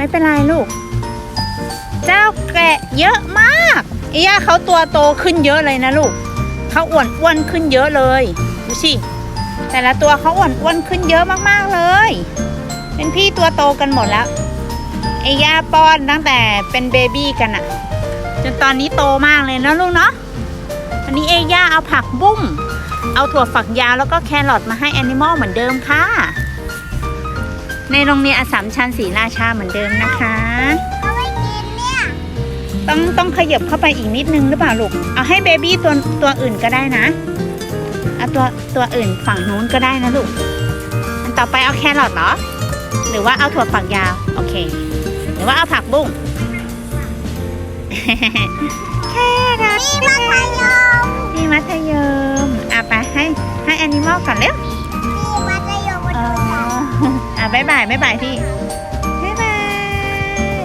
ไม่เป็นไรลูก เจ้าแกะเยอะมากเอีย่าเขาตัวโตขึ้นเยอะเลยนะลูกเขาอ้วนอ้วนขึ้นเยอะเลยดูสิแต่ละตัวเขาอ้วนอ้วนขึ้นเยอะมากๆเลย เป็นพี่ตัวโตกันหมดแล้วเอย่าป้อนตั้งแต่เป็นเบบี้กันอะจนตอนนี้โตมากเลยนะลูกเนาะอันนี้เอย่าเอาผักบุ้ง เอาถั่วฝักยาวแล้วก็แครอทมาให้แอนิมอลเหมือนเดิมค่ะ ในโรงเรียนอสสัมชัญศรีราชาเหมือนเดิมนะคะเขาไม่กินเนี่ย ต้องต้องขยับเข้าไปอีกนิดนึงหรือเปล่าลูก เอาให้เบบี้ตัวตัวอื่นก็ได้นะ เอาตัวตัวอื่นฝั่งนู้นก็ได้นะลูก อันต่อไปเอาแครอทเหรอ หรือว่าเอาถั่วฝักยาว โอเค หรือว่าเอาผักบุ้งแครอทมีมัธยมนี่มัธยมอะไปให้ให้แอนิมอลก่อนเร็ว บายบายบายบายพี่บายบา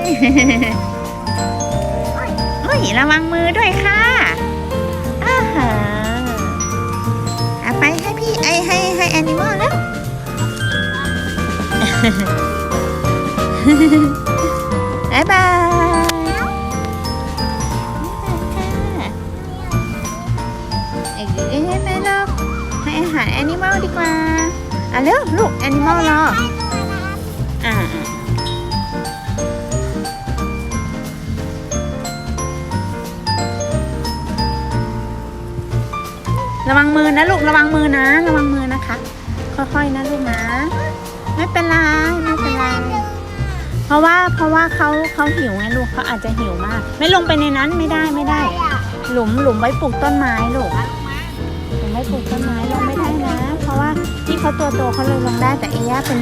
ยโอ้ยระวังมือด้วยค่ะอ้าฮะอะไปให้พี่ไอให้ให้แอนิมอลแล้วบายบายเอ้ยเอ้ยไม่หรอกให้อาหารแอนิมอลดีกว่า อะเร็วลูกแอนิมอลรออ่าระวังมือนะลูกระวังมือนะ ระวังมือนะคะ ค่อยๆนะลูกนะ ไม่เป็นไรไม่เป็นไรเพราะว่าเพราะว่าเขาเขาหิวไงลูกเขาอาจจะหิวมาก ไม่ลงไปในนั้นไม่ได้ไม่ได้ หลุมหลุมไว้ปลูกต้นไม้ลูกหลุมไว้ปลูกต้นไม้ลงไม่ได้นะ ราะว่าพี่เขาตัวโตเขาเลยลงได้แต่เอย่าเป็น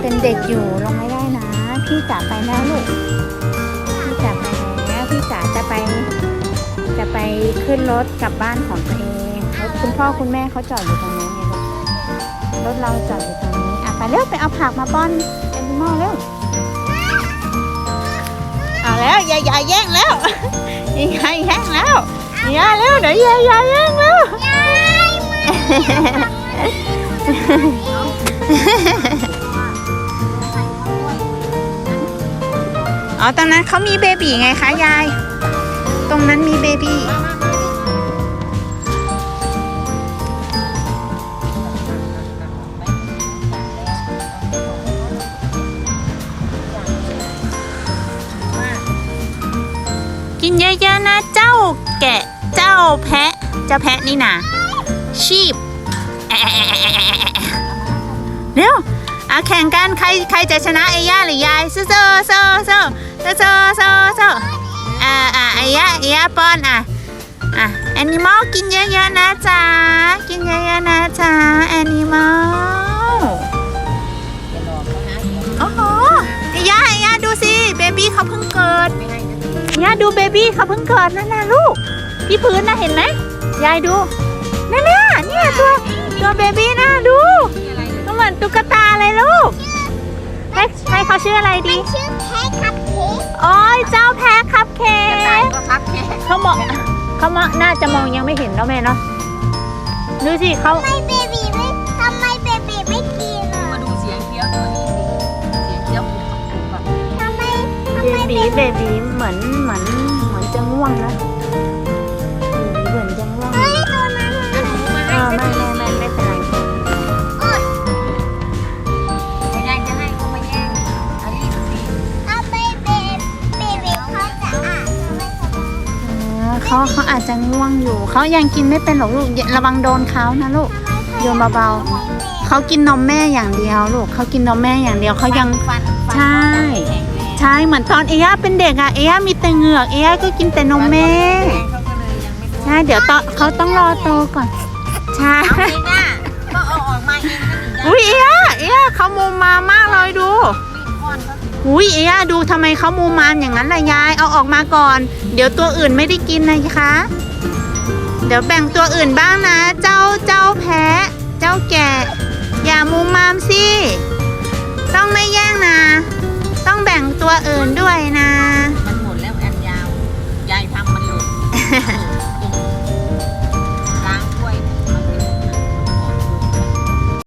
เป็นเด็กอยู่ลงไม่ได้นะ พี่จ๋าไปแล้วลูกพี่จ๋าไปแล้วพี่จ๋าจะไป จะไปขึ้นรถกลับบ้านของตัวเองรถคุณพ่อคุณแม่เขาจอดอยู่ตรงนู้นไงรถเราจอดอยู่ตรงนี้อะไปเร็วไปเอาผักมาป้อนแอนิมอลเร็วเอาแล้วยาอย่าแย่งแล้วย่าแย่งแล้วย่าเร็วเดี๋ยวยาอย่าแย่งแล้ว อ๋อตรงนั้นเขามีเบบีไงคะยาย ตรงนั้นมีเบบีกินเยอะๆนะเจ้าแกะเจ้าแพะ เจ้าแพะนี่นะชีพเร็วอะแข่งกันใครใครจะชนะไอ้ย่าหรือยายสู้ๆสู้ๆ สู้ๆสู้ๆสู้ๆสู้ๆอ่าอ่าไอ้ย่าไอ้ย่าป้อนอะอะแอนิมอลกินเยอะๆนะจ๊ะกินเยอะๆนะจ๊ะแอนิมอลโอ้โหไอ้ย่าไอ้ย่าดูสิเบบี้เขาเพิ่งเกิดย่าดูเบบี้เขาเพิ่งเกิดนั่นน่ะลูก ที่พื้นน่ะเห็นไหมยายดูนั่นน่ะเนี่ยตัว องเขามองน่าจะมองยังไม่เห็นแล้วแม่เนาะดูสิเขาทำไมเบบีไม่ทำไมเบบีไม่กินอะมาดูเสียงเคี้ยวตัวนี้สิเสียงเคี้ยวแบบทำไมทำเบไมเบบีบีเบบีเหมือนเหมือนเหมือนจะง่วงนะ เออเขาเขาอาจจะง่วงอยู่ เขายังกินไม่เป็นหรอกลูกอย่าระวังโดนเขานะลูกโยนเบาๆเขากินนมแม่อย่างเดียวลูกเขากินนมแม่อย่างเดียวเขายังฟันใช่ใช่เหมือนตอนเอย่าเป็นเด็กอะเอย่ามีแต่เหงือกเอย่าก็กินแต่นมแม่เขาก็เลยยังไม่รู้ใช่เดี๋ยวตอนเขาต้องรอโตก่อนใช่เอาเองอะก็เอาออกมาเองก็ถึงจะอุ้ยเอย่าเอย่าเขามูมามมากเลยดูมีก้ อุ้ยเอย่าดูทำไมเขามูมามอย่างนั้นล่ะยาย เอาออกมาก่อน เดี๋ยวตัวอื่นไม่ได้กินนะคะ เดี๋ยวแบ่งตัวอื่นบ้างนะ เจ้าเจ้าแพะ เจ้าแกะ อย่ามูมามสิ ต้องไม่แย่งนะ ต้องแบ่งตัวอื่นด้วย